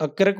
അക്കരെ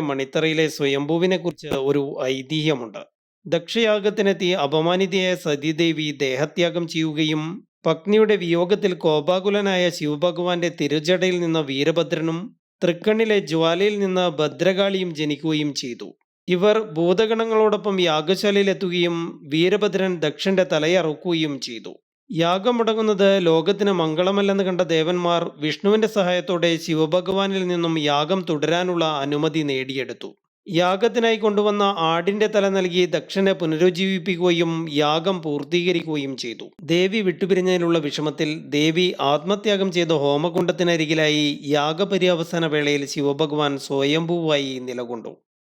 മണിത്തറയിലെ സ്വയംഭൂവിനെക്കുറിച്ച് ഒരു ഐതിഹ്യമുണ്ട്. ദക്ഷയാഗത്തിനെത്തി അപമാനിതയായ സതീദേവി ദേഹത്യാഗം ചെയ്യുകയും പത്നിയുടെ വിയോഗത്തിൽ കോപാകുലനായ ശിവഭഗവാന്റെ തിരുജടയിൽ നിന്ന് വീരഭദ്രനും തൃക്കണ്ണിലെ ജ്വാലയിൽ നിന്ന് ഭദ്രകാളിയും ജനിക്കുകയും ചെയ്തു. ഇവർ ഭൂതഗണങ്ങളോടൊപ്പം യാഗശാലയിലെത്തുകയും വീരഭദ്രൻ ദക്ഷന്റെ തലയറുക്കുകയും ചെയ്തു. യാഗം മുടങ്ങുന്നത് ലോകത്തിന് മംഗളമല്ലെന്ന് കണ്ട ദേവന്മാർ വിഷ്ണുവിന്റെ സഹായത്തോടെ ശിവഭഗവാനിൽ നിന്നും യാഗം തുടരാനുള്ള അനുമതി നേടിയെടുത്തു. യാഗത്തിനായി കൊണ്ടുവന്ന ആടിന്റെ തല നൽകി ദക്ഷനെ പുനരുജ്ജീവിപ്പിക്കുകയും യാഗം പൂർത്തീകരിക്കുകയും ചെയ്തു. ദേവി വിട്ടുപിരിഞ്ഞതിലുള്ള വിഷമത്തിൽ ദേവി ആത്മത്യാഗം ചെയ്ത ഹോമകുണ്ടത്തിനരികിലായി യാഗപര്യവസാന വേളയിൽ ശിവഭഗവാൻ സ്വയംഭൂവായി നിലകൊണ്ടു.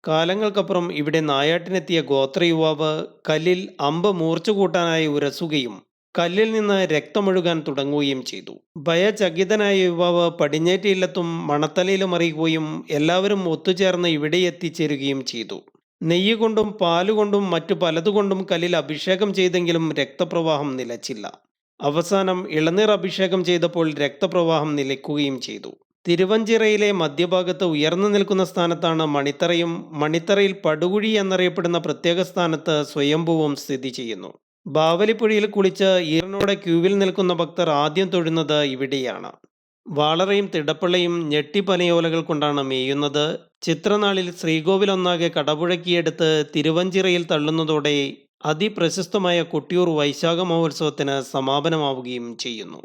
കാലങ്ങൾക്കപ്പുറം ഇവിടെ നായാട്ടിനെത്തിയ ഗോത്ര യുവാവ് കല്ലിൽ അമ്പ് മൂർച്ച കൂട്ടാനായി ഉരസുകയും കല്ലിൽ നിന്ന് രക്തമൊഴുകാൻ തുടങ്ങുകയും ചെയ്തു. ഭയചകിതനായ യുവാവ് പടിഞ്ഞേറ്റയില്ലത്തും മണത്തലയിലും അറിയുകയും എല്ലാവരും ഒത്തുചേർന്ന് ഇവിടെ എത്തിച്ചേരുകയും ചെയ്തു. നെയ്യുകൊണ്ടും പാലുകൊണ്ടും മറ്റു പലതുകൊണ്ടും കല്ലിൽ അഭിഷേകം ചെയ്തെങ്കിലും രക്തപ്രവാഹം നിലച്ചില്ല. അവസാനം ഇളനീർ അഭിഷേകം ചെയ്തപ്പോൾ രക്തപ്രവാഹം നിലയ്ക്കുകയും ചെയ്തു. തിരുവഞ്ചിറയിലെ മധ്യഭാഗത്ത് ഉയർന്നു നിൽക്കുന്ന സ്ഥാനത്താണ് മണിത്തറയും മണിത്തറയിൽ പടുകുഴി എന്നറിയപ്പെടുന്ന പ്രത്യേക സ്ഥാനത്ത് സ്വയംഭൂവും സ്ഥിതി ചെയ്യുന്നു. ബാവലിപ്പുഴയിൽ കുളിച്ച് ഈറനോടെ ക്യൂവിൽ നിൽക്കുന്ന ഭക്തർ ആദ്യം തൊഴുന്നത് ഇവിടെയാണ്. വാളറയും തിടപ്പള്ളയും ഞെട്ടിപ്പനയോലകൾ കൊണ്ടാണ് മേയുന്നത്. ചിത്രനാളിൽ ശ്രീകോവിലൊന്നാകെ കടപുഴക്കിയെടുത്ത് തിരുവഞ്ചിറയിൽ തള്ളുന്നതോടെ അതിപ്രശസ്തമായ കൊട്ടിയൂർ വൈശാഖ മഹോത്സവത്തിന് സമാപനമാവുകയും ചെയ്യുന്നു.